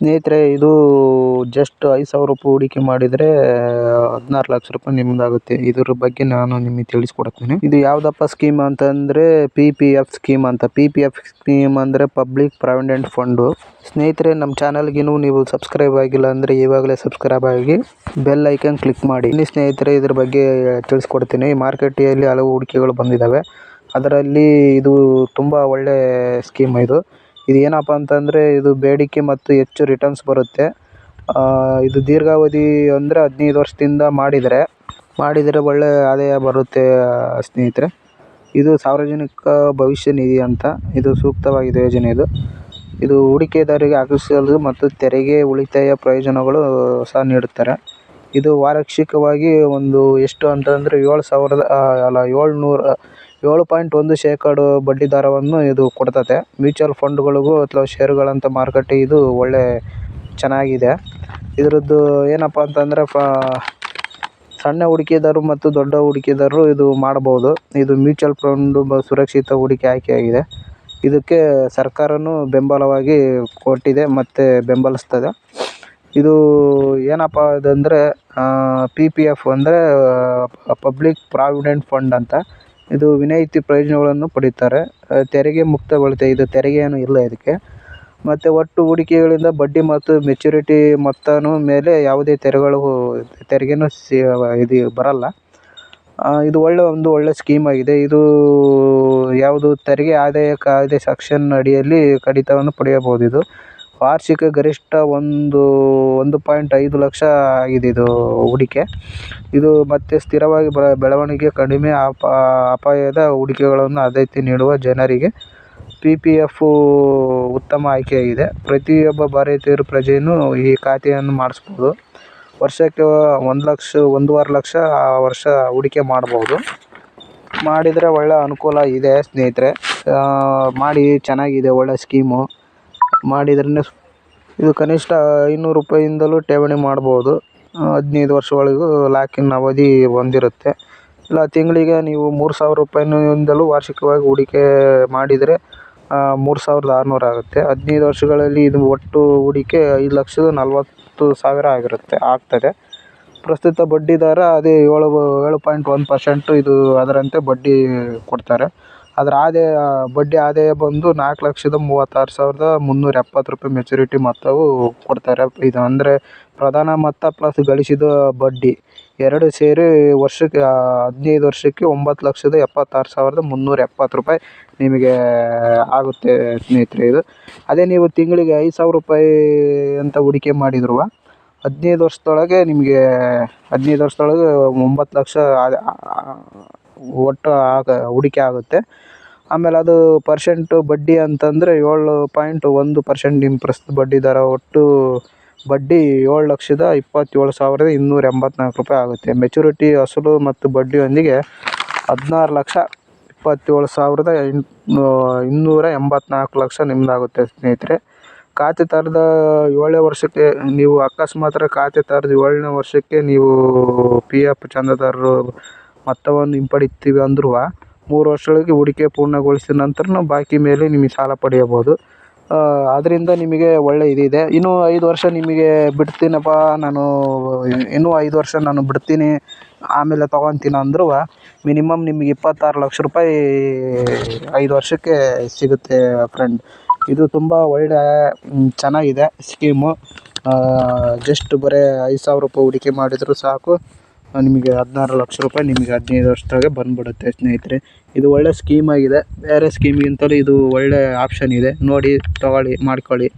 ಸ್ನೇಹಿತರೆ, ಇದು ಜಸ್ಟ್ ಐದು ಸಾವಿರ ರೂಪಾಯಿ ಹೂಡಿಕೆ ಮಾಡಿದರೆ, ಹದಿನಾರು ಲಕ್ಷ ರೂಪಾಯಿ ನಿಮ್ಮದಾಗುತ್ತೆ ಇದರ ಬಗ್ಗೆ ನಾನು ನಿಮಗೆ ತಿಳಿಸ್ಕೊಡ್ತೀನಿ ಇದು ಯಾವುದಪ್ಪ ಸ್ಕೀಮ್ ಅಂತಂದರೆ ಪಿ ಪಿ ಎಫ್ ಸ್ಕೀಮ್ ಅಂತ. ಪಿ ಪಿ ಎಫ್ ಸ್ಕೀಮ್ ಅಂದರೆ ಪಬ್ಲಿಕ್ ಪ್ರಾವಿಡೆಂಟ್ ಫಂಡು ಸ್ನೇಹಿತರೆ ನಮ್ಮ ಚಾನಲ್ಗೆ ಇನ್ನೂ ನೀವು ಸಬ್ಸ್ಕ್ರೈಬ್ ಆಗಿಲ್ಲ ಅಂದರೆ ಇವಾಗಲೇ ಸಬ್ಸ್ಕ್ರೈಬ್ ಆಗಿ ಬೆಲ್ ಐಕನ್ ಕ್ಲಿಕ್ ಮಾಡಿ. ಇನ್ನು ಸ್ನೇಹಿತರೆ, ಇದ್ರ ಬಗ್ಗೆ ತಿಳಿಸ್ಕೊಡ್ತೀನಿ. ಅಲ್ಲಿ ಹಲವು ಹೂಡಿಕೆಗಳು ಬಂದಿದ್ದಾವೆ ಅದರಲ್ಲಿ ಇದು ತುಂಬ ಒಳ್ಳೆ ಸ್ಕೀಮ್ ಇದು. ಇದು ಏನಪ್ಪ ಅಂತಂದರೆ ಇದು ಬೇಡಿಕೆ ಮತ್ತು ಹೆಚ್ಚು ರಿಟರ್ನ್ಸ್ ಬರುತ್ತೆ. ಇದು ದೀರ್ಘಾವಧಿ ಅಂದರೆ ಹದಿನೈದು ವರ್ಷದಿಂದ ಮಾಡಿದರೆ ಮಾಡಿದರೆ ಒಳ್ಳೆಯ ಆದಾಯ ಬರುತ್ತೆ, ಸ್ನೇಹಿತರೆ. ಇದು ಸಾರ್ವಜನಿಕ ಭವಿಷ್ಯ ನಿಧಿ ಅಂತ, ಇದು ಸೂಕ್ತವಾಗಿದೆ ಯೋಜನೆ ಇದು. ಇದು ಹೂಡಿಕೆದಾರರಿಗೆ ಆಕರ್ಷಿಸಲು ಮತ್ತು ತೆರಿಗೆ ಉಳಿತಾಯ ಪ್ರಯೋಜನಗಳು ಸಹ ನೀಡುತ್ತಾರೆ. ಇದು ವಾರ್ಷಿಕವಾಗಿ ಒಂದು ಎಷ್ಟು ಅಂತಂದರೆ ಏಳು ಸಾವಿರದ ಅಲ್ಲ ಏಳ್ನೂರ ಏಳು ಪಾಯಿಂಟ್ ಒಂದು ಶೇಕಡ ಬಡ್ಡಿ ದರವನ್ನು ಇದು ಕೊಡ್ತದೆ ಮ್ಯೂಚುವಲ್ ಫಂಡ್ಗಳಿಗೂ ಅಥವಾ ಷೇರುಗಳಂಥ ಮಾರುಕಟ್ಟೆ ಇದು ಒಳ್ಳೆ ಚೆನ್ನಾಗಿದೆ. ಇದರದ್ದು ಏನಪ್ಪ ಅಂತಂದರೆ ಫ, ಸಣ್ಣ ಹೂಡಿಕೆದಾರರು ಮತ್ತು ದೊಡ್ಡ ಹೂಡಿಕೆದಾರರು ಇದು ಮಾಡಬಹುದು ಇದು ಮ್ಯೂಚುವಲ್ ಫಂಡು ಸುರಕ್ಷಿತ ಹೂಡಿಕೆ ಆಯ್ಕೆಯಾಗಿದೆ. ಇದಕ್ಕೆ ಸರ್ಕಾರವೂ ಬೆಂಬಲವಾಗಿ ಕೊಟ್ಟಿದೆ ಮತ್ತು ಬೆಂಬಲಿಸ್ತದೆ. ಇದು ಏನಪ್ಪ ಇದಂದರೆ ಪಿ ಪಿ ಎಫ್ ಅಂದರೆ ಪಬ್ಲಿಕ್ ಪ್ರಾವಿಡೆಂಟ್ ಫಂಡ್ ಅಂತ. ಇದು ವಿನಾಯಿತಿ ಪ್ರಯೋಜನಗಳನ್ನು ಪಡೀತಾರೆ. ತೆರಿಗೆ ಮುಕ್ತಗೊಳ್ಳುತ್ತೆ. ಇದು ತೆರಿಗೆ ಏನು ಇಲ್ಲ ಇದಕ್ಕೆ. ಮತ್ತು ಒಟ್ಟು ಹೂಡಿಕೆಗಳಿಂದ ಬಡ್ಡಿ ಮತ್ತು ಮೆಚುರಿಟಿ ಮೊತ್ತನೂ ಮೇಲೆ ಯಾವುದೇ ತೆರಿಗೆಗಳು ತೆರಿಗೆನೂ ಸಿ, ಇದು ಬರಲ್ಲ. ಇದು ಒಳ್ಳೆ ಒಂದು ಒಳ್ಳೆ ಸ್ಕೀಮ್ ಆಗಿದೆ. ಇದು ಯಾವುದು ತೆರಿಗೆ ಆದಾಯ ಕಾಯ್ದೆ ಸೆಕ್ಷನ್ ಅಡಿಯಲ್ಲಿ ಕಡಿತವನ್ನು ಪಡೆಯಬಹುದು ಇದು. ವಾರ್ಷಿಕ ಗರಿಷ್ಠ ಒಂದು ಒಂದು ಪಾಯಿಂಟ್ ಐದು ಲಕ್ಷ ಆಗಿದೆ ಇದು ಹೂಡಿಕೆ. ಇದು ಮತ್ತೆ ಸ್ಥಿರವಾಗಿ ಬೆಳವಣಿಗೆ ಕಡಿಮೆ ಅಪ ಅಪಾಯದ ಹೂಡಿಕೆಗಳನ್ನು ಆದ್ಯತೆ ನೀಡುವ ಜನರಿಗೆ ಪಿ ಪಿ ಎಫು ಉತ್ತಮ ಆಯ್ಕೆಯಾಗಿದೆ. ಪ್ರತಿಯೊಬ್ಬ ಭಾರತೀಯರು ಪ್ರಜೆಯೂ ಈ ಖಾತೆಯನ್ನು ಮಾಡಿಸ್ಬೋದು ವರ್ಷಕ್ಕೆ ಒಂದು ಲಕ್ಷ, ಒಂದೂವರೆ ಲಕ್ಷ ವರ್ಷ ಹೂಡಿಕೆ ಮಾಡ್ಬೋದು ಮಾಡಿದರೆ ಒಳ್ಳೆ ಅನುಕೂಲ ಇದೆ ಸ್ನೇಹಿತರೆ. ಮಾಡಿ ಚೆನ್ನಾಗಿದೆ, ಒಳ್ಳೆ ಸ್ಕೀಮು. ಮಾಡಿದ್ರೇ ಇದು ಕನಿಷ್ಠ ಐನೂರು ರೂಪಾಯಿಂದಲೂ ಠೇವಣಿ ಮಾಡ್ಬೋದು. ಹದಿನೈದು ವರ್ಷಗಳಿಗೂ ಲಾಕ್ ಇನ್ ಅವಧಿ ಹೊಂದಿರುತ್ತೆ. ಇಲ್ಲ, ತಿಂಗಳಿಗೆ ನೀವು ಮೂರು ಸಾವಿರ ರೂಪಾಯಿಯಿಂದಲೂ ವಾರ್ಷಿಕವಾಗಿ ಹೂಡಿಕೆ ಮಾಡಿದರೆ ಮೂರು ಸಾವಿರದ ಆರುನೂರು ಆಗುತ್ತೆ. ಹದಿನೈದು ವರ್ಷಗಳಲ್ಲಿ ಇದು ಒಟ್ಟು ಹೂಡಿಕೆ ಐದು ಲಕ್ಷದ ನಲವತ್ತು ಸಾವಿರ ಆಗಿರುತ್ತೆ, ಆಗ್ತದೆ. ಪ್ರಸ್ತುತ ಬಡ್ಡಿ ದರ ಅದೇ ಏಳು ಏಳು ಪಾಯಿಂಟ್ ಒಂದು ಪರ್ಸೆಂಟು ಇದು ಅದರಂತೆ ಬಡ್ಡಿ ಕೊಡ್ತಾರೆ. ಅದರ ಆದಾಯ, ಬಡ್ಡಿ ಆದಾಯ ಬಂದು ನಾಲ್ಕು ಲಕ್ಷದ ಮೂವತ್ತಾರು ಸಾವಿರದ ಮುನ್ನೂರ ಎಪ್ಪತ್ತು ರೂಪಾಯಿ ಮೆಚುರಿಟಿ ಮೊತ್ತವು ಕೊಡ್ತಾರೆ. ಇದು ಅಂದರೆ ಪ್ರಧಾನ ಮೊತ್ತ ಪ್ಲಸ್ ಗಳಿಸಿದ ಬಡ್ಡಿ. ಎರಡು ಸೇರಿ ವರ್ಷಕ್ಕೆ ಹದಿನೈದು ವರ್ಷಕ್ಕೆ ಒಂಬತ್ತು ಲಕ್ಷದ ಎಪ್ಪತ್ತಾರು ಸಾವಿರದ ಮುನ್ನೂರ ಎಪ್ಪತ್ತು ರೂಪಾಯಿ ನಿಮಗೆ ಆಗುತ್ತೆ ಸ್ನೇಹಿತರೆ ಇದು. ಅದೇ ನೀವು ತಿಂಗಳಿಗೆ ಐದು ಸಾವಿರ ರೂಪಾಯಿ ಅಂತ ಹೂಡಿಕೆ ಮಾಡಿದ್ರು ಹದಿನೈದು ವರ್ಷದೊಳಗೆ ನಿಮಗೆ, ಹದಿನೈದು ವರ್ಷದೊಳಗೆ ಒಂಬತ್ತು ಲಕ್ಷ ಒಟ್ಟು ಆಗ, ಹೂಡಿಕೆ ಆಗುತ್ತೆ. ಆಮೇಲೆ ಅದು ಪರ್ಸೆಂಟು ಬಡ್ಡಿ ಅಂತಂದರೆ ಏಳು ಪಾಯಿಂಟ್ ಒಂದು ಪರ್ಸೆಂಟ್ ನಿಮ್ಮ ಪ್ರಸ್ತುತ ಬಡ್ಡಿ ದರ ಒಟ್ಟು ಬಡ್ಡಿ ಏಳು ಲಕ್ಷದ ಇಪ್ಪತ್ತೇಳು ಸಾವಿರದ ಇನ್ನೂರ ಎಂಬತ್ನಾಲ್ಕು ರೂಪಾಯಿ ಆಗುತ್ತೆ. ಮೆಚುರಿಟಿ ಅಸಲು ಮತ್ತು ಬಡ್ಡಿಯೊಂದಿಗೆ ಹದಿನಾರು ಲಕ್ಷ ಇಪ್ಪತ್ತೇಳು ಸಾವಿರದ ಇನ್ನೂರ ಎಂಬತ್ನಾಲ್ಕು ಲಕ್ಷ ನಿಮ್ಮದಾಗುತ್ತೆ ಸ್ನೇಹಿತರೆ. ಖಾತೆ ತರದ ಏಳನೇ ವರ್ಷಕ್ಕೆ ನೀವು ಅಕಸ್ಮಾತ್ ಖಾತೆ ತರದ ಏಳನೇ ವರ್ಷಕ್ಕೆ ನೀವು ಪಿ ಎಫ್ ಚಂದಾದಾರರು ಮೊತ್ತವನ್ನು ಹಿಂಪಡಿತೀವಿ ಅಂದ್ರೂ ಮೂರು ವರ್ಷದೊಳಗೆ ಹೂಡಿಕೆ ಪೂರ್ಣಗೊಳಿಸಿದ ನಂತರ ಬಾಕಿ ಮೇಲೆ ನಿಮಗೆ ಸಾಲ ಪಡೆಯಬಹುದು. ಅದರಿಂದ ನಿಮಗೆ ಒಳ್ಳೆ ಇದಿದೆ ಇನ್ನೂ ಐದು ವರ್ಷ ನಿಮಗೆ ಬಿಡ್ತೀನಪ್ಪ, ನಾನು ಇನ್ನೂ ಐದು ವರ್ಷ ನಾನು ಬಿಡ್ತೀನಿ, ಆಮೇಲೆ ತೊಗೊತೀನಿ ಅಂದ್ರೂ ಮಿನಿಮಮ್ ನಿಮಗೆ ಇಪ್ಪತ್ತಾರು ಲಕ್ಷ ರೂಪಾಯಿ ಐದು ವರ್ಷಕ್ಕೆ ಸಿಗುತ್ತೆ ಫ್ರೆಂಡ್ ಇದು ತುಂಬ ಒಳ್ಳೆ ಚೆನ್ನಾಗಿದೆ ಸ್ಕೀಮು ಜಸ್ಟ್ ಬರೀ ಐದು ಸಾವಿರ ರೂಪಾಯಿ ಹೂಡಿಕೆ ಮಾಡಿದರೂ ಸಾಕು. ನಿಮಗೆ ಹದಿನಾರು ಲಕ್ಷ ರೂಪಾಯಿ ನಿಮಗೆ ಹದಿನೈದು ವರ್ಷದಾಗೆ ಬಂದುಬಿಡುತ್ತೆ ಸ್ನೇಹಿತರೆ. ಇದು ಒಳ್ಳೆ ಸ್ಕೀಮ್ ಆಗಿದೆ. ಬೇರೆ ಸ್ಕೀಮ್ಗಿಂತಲೂ ಇದು ಒಳ್ಳೆ ಆಪ್ಷನ್ ಇದೆ. ನೋಡಿ, ತಗೊಳ್ಳಿ, ಮಾಡ್ಕೊಳ್ಳಿ.